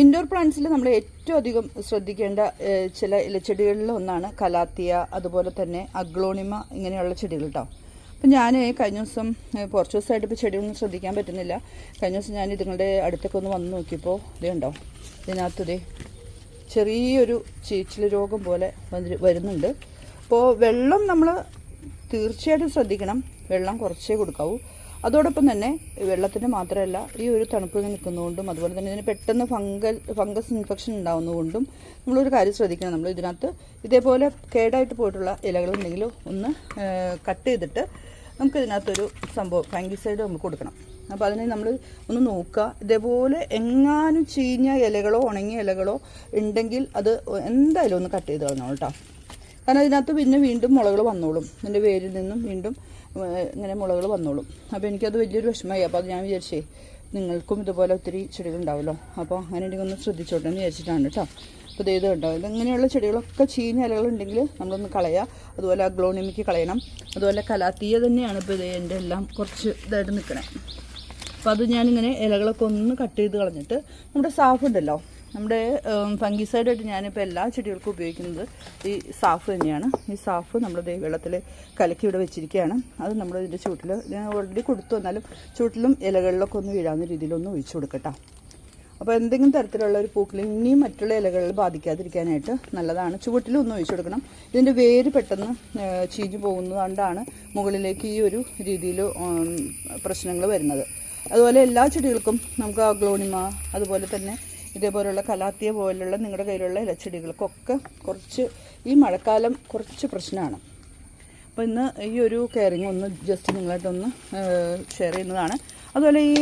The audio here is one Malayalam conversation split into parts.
ഇൻഡോർ പ്ലാന്റ്സിൽ നമ്മൾ ഏറ്റവും അധികം ശ്രദ്ധിക്കേണ്ട ചില ഇലച്ചെടികളിൽ ഒന്നാണ് കലാത്തിയ അതുപോലെ തന്നെ അഗ്ലോണിമ ഇങ്ങനെയുള്ള ചെടികൾ കേട്ടോ അപ്പം ഞാൻ കഴിഞ്ഞ ദിവസം കുറച്ച് ദിവസമായിട്ട് ഇപ്പോൾ ചെടിയൊന്നും ശ്രദ്ധിക്കാൻ പറ്റുന്നില്ല. കഴിഞ്ഞ ദിവസം ഞാൻ ഇതുങ്ങളുടെ അടുത്തൊക്കെ ഒന്ന് വന്ന് നോക്കിയപ്പോൾ ഇതേ കണ്ടോ ഇതിനകത്ത് ചെറിയൊരു ചീച്ചിൽ രോഗം പോലെ വരുന്നുണ്ട്. അപ്പോൾ വെള്ളം നമ്മൾ തീർച്ചയായിട്ടും ശ്രദ്ധിക്കണം. വെള്ളം കുറച്ചേ കൊടുക്കാവൂ. അതോടൊപ്പം തന്നെ വെള്ളത്തിന് മാത്രമല്ല ഈ ഒരു തണുപ്പ് നിൽക്കുന്നതുകൊണ്ടും അതുപോലെ തന്നെ ഇതിന് പെട്ടെന്ന് ഫംഗൽ ഫംഗസ് ഇൻഫെക്ഷൻ ഉണ്ടാകുന്നതുകൊണ്ടും നമ്മളൊരു കാര്യം ശ്രദ്ധിക്കണം. നമ്മൾ ഇതിനകത്ത് ഇതേപോലെ കേടായിട്ട് പോയിട്ടുള്ള ഇലകളുണ്ടെങ്കിൽ ഒന്ന് കട്ട് ചെയ്തിട്ട് നമുക്ക് ഇതിനകത്തൊരു സംഭവം ഫംഗിസൈഡ് നമുക്ക് കൊടുക്കണം. അപ്പോൾ അതിനെ നമ്മൾ ഒന്ന് നോക്കുക. ഇതേപോലെ എങ്ങാനും ചീഞ്ഞ ഇലകളോ ഉണങ്ങിയ ഇലകളോ ഉണ്ടെങ്കിൽ അത് എന്തായാലും ഒന്ന് കട്ട് ചെയ്ത് കളഞ്ഞോളൂ കേട്ടോ കാരണം അതിനകത്ത് പിന്നെ വീണ്ടും മുളകൾ വന്നോളും. ഇതിന്റെ വേരിൽ നിന്നും വീണ്ടും ഇങ്ങനെ മുളകൾ വന്നോളും. അപ്പോൾ എനിക്കത് വലിയൊരു വിഷമമായി. അപ്പോൾ അത് ഞാൻ വിചാരിച്ചേ നിങ്ങൾക്കും ഇതുപോലെ ഒത്തിരി ചെടികൾ ഉണ്ടാവുമല്ലോ അപ്പോൾ അങ്ങനെ എനിക്കൊന്ന് ശ്രദ്ധിച്ചോട്ടെ എന്ന് വിചാരിച്ചിട്ടാണ് കേട്ടോ. അപ്പോൾ ഇത് ഇത് ഇങ്ങനെയുള്ള ചെടികളൊക്കെ ചീഞ്ഞ ഇലകളുണ്ടെങ്കിൽ നമ്മളൊന്ന് കളയുക അതുപോലെ അഗ്ലോണിമിക്ക് കളയണം. അതുപോലെ കലാത്തീയ തന്നെയാണ് ഇപ്പോൾ ഇത് എന്റെ എല്ലാം കുറച്ച് ഇതായിട്ട് നിൽക്കണേ അപ്പോൾ അത് ഞാനിങ്ങനെ ഇലകളൊക്കെ ഒന്ന് കട്ട് ചെയ്ത് കളഞ്ഞിട്ട് നമ്മുടെ സാഫ് ഉണ്ടല്ലോ നമ്മുടെ ഫംഗിസൈഡായിട്ട് ഞാനിപ്പോൾ എല്ലാ ചെടികൾക്കും ഉപയോഗിക്കുന്നത് ഈ സാഫ് തന്നെയാണ്. ഈ സാഫ് നമ്മൾ വെള്ളത്തിൽ കലക്കി ഇവിടെ വെച്ചിരിക്കുകയാണ്. അത് നമ്മൾ ഇതിന്റെ ചൂട്ടിൽ ഞാൻ ഓൾറെഡി കൊടുത്തു. വന്നാലും ചൂട്ടിലും ഇലകളിലൊക്കെ ഒന്ന് വീഴാവുന്ന രീതിയിലൊന്നും ഒഴിച്ചു കൊടുക്കട്ടോ. അപ്പോൾ എന്തെങ്കിലും തരത്തിലുള്ള ഒരു പൂക്കൾ ഇനിയും മറ്റുള്ള ഇലകളിൽ ബാധിക്കാതിരിക്കാനായിട്ട് നല്ലതാണ്. ചുവട്ടിലൊന്നും ഒഴിച്ചു കൊടുക്കണം. ഇതിന്റെ വേര് പെട്ടെന്ന് ചീഞ്ഞു പോകുന്നതുകൊണ്ടാണ് മുകളിലേക്ക് ഈ ഒരു രീതിയിൽ പ്രശ്നങ്ങൾ വരുന്നത്. അതുപോലെ എല്ലാ ചെടികൾക്കും നമുക്ക് ആ ഗ്ലോണിമ അതുപോലെ തന്നെ ഇതേപോലുള്ള കലാത്തിയ പോലുള്ള നിങ്ങളുടെ കയ്യിലുള്ള ഇലച്ചെടികൾക്കൊക്കെ കുറച്ച് ഈ മഴക്കാലം കുറച്ച് പ്രശ്നമാണ്. അപ്പോൾ ഇന്ന് ഈ ഒരു കെയറിങ് ഒന്ന് ജസ്റ്റ് നിങ്ങളായിട്ടൊന്ന് ഷെയർ ചെയ്യുന്നതാണ്. അതുപോലെ ഈ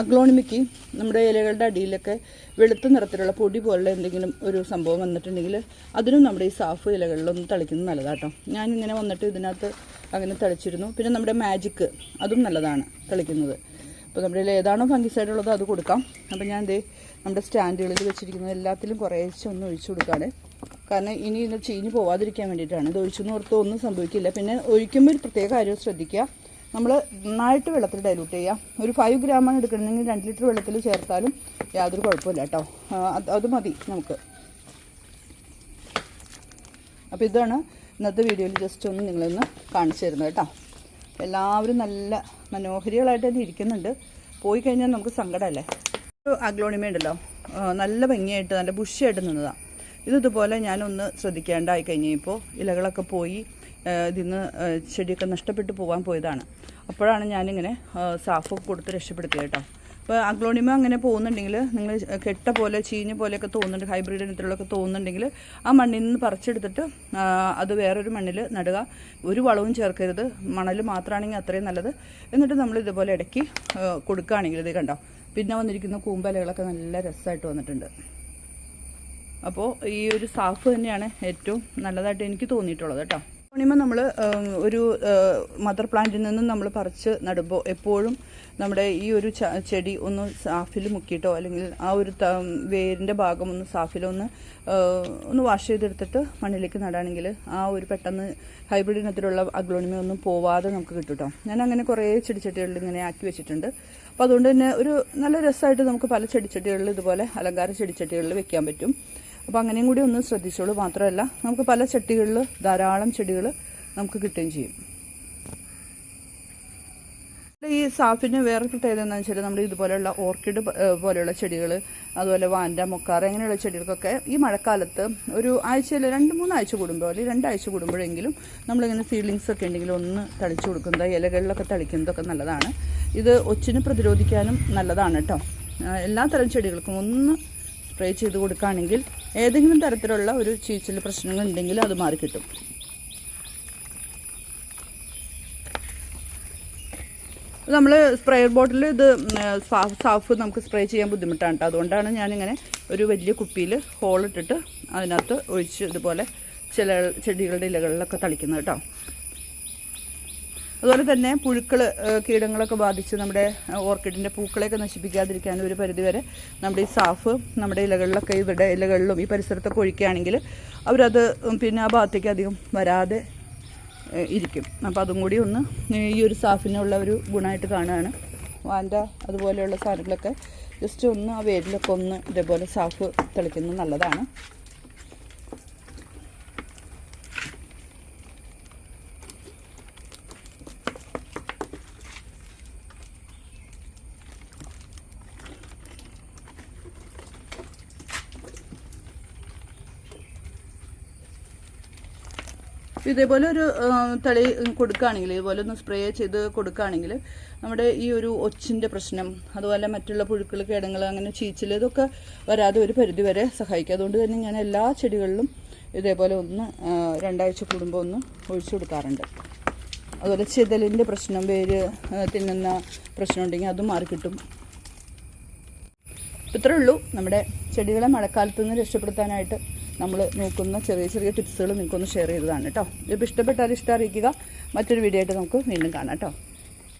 അഗ്ലോണിമിക്ക് നമ്മുടെ ഇലകളുടെ അടിയിലൊക്കെ വെളുത്ത നിറത്തിലുള്ള പൊടി പോലുള്ള എന്തെങ്കിലും ഒരു സംഭവം വന്നിട്ടുണ്ടെങ്കിൽ അതിനും നമ്മുടെ ഈ സാഫ് ഇലകളിലൊന്ന് തളിക്കുന്നത് നല്ലതാട്ടോ. ഞാനിങ്ങനെ വന്നിട്ട് ഇതിനകത്ത് അങ്ങനെ തളിച്ചിരുന്നു. പിന്നെ നമ്മുടെ മാജിക്ക് അതും നല്ലതാണ് തളിക്കുന്നത്. അപ്പോൾ നമ്മുടെ കയ്യിൽ ഏതാണോ ഫംഗിസൈഡ് ഉള്ളത് അത് കൊടുക്കാം. അപ്പോൾ ഞാൻ ദേ നമ്മുടെ സ്റ്റാൻഡുകളിൽ വെച്ചിരിക്കുന്നത് എല്ലാത്തിലും കുറേശ്ശെ ഒന്ന് ഒഴിച്ചു കൊടുക്കുകയാണ് കാരണം ഇനി ഇത് ചീഞ്ഞ് പോവാതിരിക്കാൻ വേണ്ടിയിട്ടാണ്. ഇത് ഒഴിച്ചെന്ന് ഓർത്ത് ഒന്നും സംഭവിക്കില്ല. പിന്നെ ഒഴിക്കുമ്പോൾ ഒരു പ്രത്യേക കാര്യം ശ്രദ്ധിക്കുക. നമ്മൾ നന്നായിട്ട് വെള്ളത്തിൽ ഡൈലൂട്ട് ചെയ്യുക. ഒരു ഫൈവ് ഗ്രാമാണ് എടുക്കണമെങ്കിൽ രണ്ട് ലിറ്റർ വെള്ളത്തിൽ ചേർത്താലും യാതൊരു കുഴപ്പമില്ല കേട്ടോ. അത് മതി നമുക്ക്. അപ്പോൾ ഇതാണ് ഇന്നത്തെ വീഡിയോയിൽ ജസ്റ്റ് ഒന്ന് നിങ്ങളൊന്ന് കാണിച്ചു തരുന്നത് കേട്ടോ. എല്ലാവരും നല്ല മനോഹരികളായിട്ട് തന്നെ ഇരിക്കുന്നുണ്ട്. പോയി കഴിഞ്ഞാൽ നമുക്ക് സങ്കടമല്ലേ? ഒരു അഗ്ലോണിമ ഉണ്ടല്ലോ നല്ല ഭംഗിയായിട്ട് നല്ല ബുഷിയായിട്ട് നിന്നതാണ് ഇത് ഇതുപോലെ ഞാനൊന്ന് ശ്രദ്ധിക്കേണ്ടായി കഴിഞ്ഞപ്പോൾ ഇലകളൊക്കെ പോയി ഇതിന്ന് ചെടിയൊക്കെ നഷ്ടപ്പെട്ടു പോകാൻ പോയതാണ്. അപ്പോഴാണ് ഞാനിങ്ങനെ സാഫൊക്കെ കൊടുത്ത് രക്ഷപ്പെടുത്തിയത് കേട്ടോ. അപ്പോൾ അഗ്ലോണിമ അങ്ങനെ പോകുന്നുണ്ടെങ്കിൽ നിങ്ങൾ കെട്ട പോലെ ചീഞ്ഞ പോലെയൊക്കെ തോന്നുന്നുണ്ട് ഹൈബ്രിഡ് ഇനത്തിലുള്ളൊക്കെ തോന്നുന്നുണ്ടെങ്കിൽ ആ മണ്ണിൽ നിന്ന് പറിച്ചെടുത്തിട്ട് അത് വേറൊരു മണ്ണിൽ നടുക. ഒരു വളവും ചേർക്കരുത്. മണൽ മാത്രമാണെങ്കിൽ അത്രയും നല്ലത്. എന്നിട്ട് നമ്മൾ ഇതുപോലെ ഇടയ്ക്ക് കൊടുക്കുകയാണെങ്കിൽ ഇത് കണ്ടോ? പിന്നെ വന്നിരിക്കുന്ന കൂമ്പലകളൊക്കെ നല്ല രസമായിട്ട് വന്നിട്ടുണ്ട്. അപ്പോൾ ഈ ഒരു സാഫ് തന്നെയാണ് ഏറ്റവും നല്ലതായിട്ട് എനിക്ക് തോന്നിയിട്ടുള്ളത് കേട്ടോ. പൂർണിമ നമ്മൾ ഒരു മദർ പ്ലാന്റിൽ നിന്നും നമ്മൾ പറിച്ച് നടുമ്പോൾ എപ്പോഴും നമ്മുടെ ഈ ഒരു ചെടി ഒന്ന് സാഫിൽ മുക്കിയിട്ടോ അല്ലെങ്കിൽ ആ ഒരു വേരിന്റെ ഭാഗം ഒന്ന് സാഫിലൊന്ന് ഒന്ന് വാഷ് ചെയ്തെടുത്തിട്ട് മണ്ണിലേക്ക് നടാണെങ്കിൽ ആ ഒരു പെട്ടെന്ന് ഹൈബ്രിഡ് ഇനത്തിലുള്ള അഗ്ലോണിമ ഒന്നും പോവാതെ നമുക്ക് കേട്ടോ ഞാൻ അങ്ങനെ കുറേ ചെടിച്ചട്ടികളിൽ ഇങ്ങനെ ആക്കി വെച്ചിട്ടുണ്ട്. അപ്പോൾ അതുകൊണ്ട് തന്നെ ഒരു നല്ല രസമായിട്ട് നമുക്ക് പല ചെടിച്ചട്ടികളിൽ ഇതുപോലെ അലങ്കാര ചെടിച്ചട്ടികളിൽ വെക്കാൻ പറ്റും. അപ്പോൾ അങ്ങനെയും കൂടി ഒന്ന് ശ്രദ്ധിച്ചോളൂ. മാത്രമല്ല നമുക്ക് പല ചട്ടികളിൽ ധാരാളം ചെടികൾ നമുക്ക് കിട്ടുകയും ചെയ്യും. ഈ സാഫിന് വേറെ പ്രത്യേകത എന്താണെന്ന് വെച്ചാൽ നമ്മൾ ഇതുപോലെയുള്ള ഓർക്കിഡ് പോലെയുള്ള ചെടികൾ അതുപോലെ വാൻഡ മൊക്കാറ അങ്ങനെയുള്ള ചെടികൾക്കൊക്കെ ഈ മഴക്കാലത്ത് ഒരു ആഴ്ചയിൽ രണ്ട് മൂന്നാഴ്ച കൂടുമ്പോൾ അല്ലെങ്കിൽ രണ്ടാഴ്ച കൂടുമ്പോഴെങ്കിലും നമ്മളിങ്ങനെ സീഡ്ലിങ്സ് ഒക്കെ ഉണ്ടെങ്കിൽ ഒന്ന് തളിച്ചു കൊടുക്കുന്നത് ഇലകളിലൊക്കെ തളിക്കുന്നതൊക്കെ നല്ലതാണ്. ഇത് ഒച്ചിന് പ്രതിരോധിക്കാനും നല്ലതാണ് കേട്ടോ. എല്ലാ തരം ചെടികൾക്കും ഒന്ന് സ്പ്രേ ചെയ്ത് കൊടുക്കുകയാണെങ്കിൽ ഏതെങ്കിലും തരത്തിലുള്ള ഒരു ചീച്ചിൽ പ്രശ്നങ്ങൾ ഉണ്ടെങ്കിൽ അത് മാറിക്കിട്ടും നമ്മൾ സ്പ്രേ ബോട്ടിൽ ഇത് സാഫ് സാഫ് നമുക്ക് സ്പ്രേ ചെയ്യാൻ ബുദ്ധിമുട്ടാണ് കേട്ടോ അതുകൊണ്ടാണ് ഞാനിങ്ങനെ ഒരു വലിയ കുപ്പിയിൽ ഹോളിട്ടിട്ട് അതിനകത്ത് ഒഴിച്ച് ഇതുപോലെ ചില ചെടികളുടെ ഇലകളിലൊക്കെ തളിക്കുന്നത് കേട്ടോ അതുപോലെ തന്നെ പുഴുക്കൾ കീടങ്ങളൊക്കെ ബാധിച്ച് നമ്മുടെ ഓർക്കിഡിന്റെ പൂക്കളെയൊക്കെ നശിപ്പിക്കാതിരിക്കാൻ ഒരു പരിധിവരെ നമ്മുടെ ഈ സാഫ് നമ്മുടെ ഇലകളിലൊക്കെ ഇവിടെ ഇലകളിലും ഈ പരിസരത്തൊക്കെ ഒഴിക്കുകയാണെങ്കിൽ അവരത് പിന്നെ ആ ഭാഗത്തേക്ക് അധികം വരാതെ ഇരിക്കും. അപ്പോൾ അതും കൂടി ഒന്ന് ഈ ഒരു സാഫിനുള്ള ഒരു ഗുണമായിട്ട് കാണുകയാണ്. വാൻഡ അതുപോലെയുള്ള സാധനങ്ങളൊക്കെ ജസ്റ്റ് ഒന്ന് ആ വേരിലൊക്കെ ഒന്ന് ഇതേപോലെ സാഫ് തെളിക്കുന്നത് നല്ലതാണ്. ഇതേപോലെ ഒരു തളി കൊടുക്കുകയാണെങ്കിൽ ഇതുപോലെ ഒന്ന് സ്പ്രേ ചെയ്ത് കൊടുക്കുകയാണെങ്കിൽ നമ്മുടെ ഈ ഒരു ഒച്ചിന്റെ പ്രശ്നം അതുപോലെ മറ്റുള്ള പുഴുക്കൾ കിടങ്ങൾ അങ്ങനെ ചീച്ചിൽ ഇതൊക്കെ വരാതെ ഒരു പരിധി വരെ സഹായിക്കും. അതുകൊണ്ട് തന്നെ ഞാൻ എല്ലാ ചെടികളിലും ഇതേപോലെ ഒന്ന് രണ്ടാഴ്ച കൂടുമ്പോൾ ഒന്ന് ഒഴിച്ചു കൊടുക്കാറുണ്ട്. അതുപോലെ ചിതലിന്റെ പ്രശ്നം ആ, തിന്നുന്ന പ്രശ്നം ഉണ്ടെങ്കിൽ അതും മാറിക്കിട്ടും ഇത്രേ ഉള്ളൂ. നമ്മുടെ ചെടികളെ മഴക്കാലത്ത് നിന്ന് രക്ഷപ്പെടുത്താനായിട്ട് നമ്മൾ നോക്കുന്ന ചെറിയ ചെറിയ ടിപ്സുകൾ നിങ്ങൾക്കൊന്ന് ഷെയർ ചെയ്തതാണ് കേട്ടോ ഇതിപ്പോൾ ഇഷ്ടപ്പെട്ടാൽ ഇഷ്ടം അറിയിക്കുക. മറ്റൊരു വീഡിയോ ആയിട്ട് നമുക്ക് വീണ്ടും കാണാം കേട്ടോ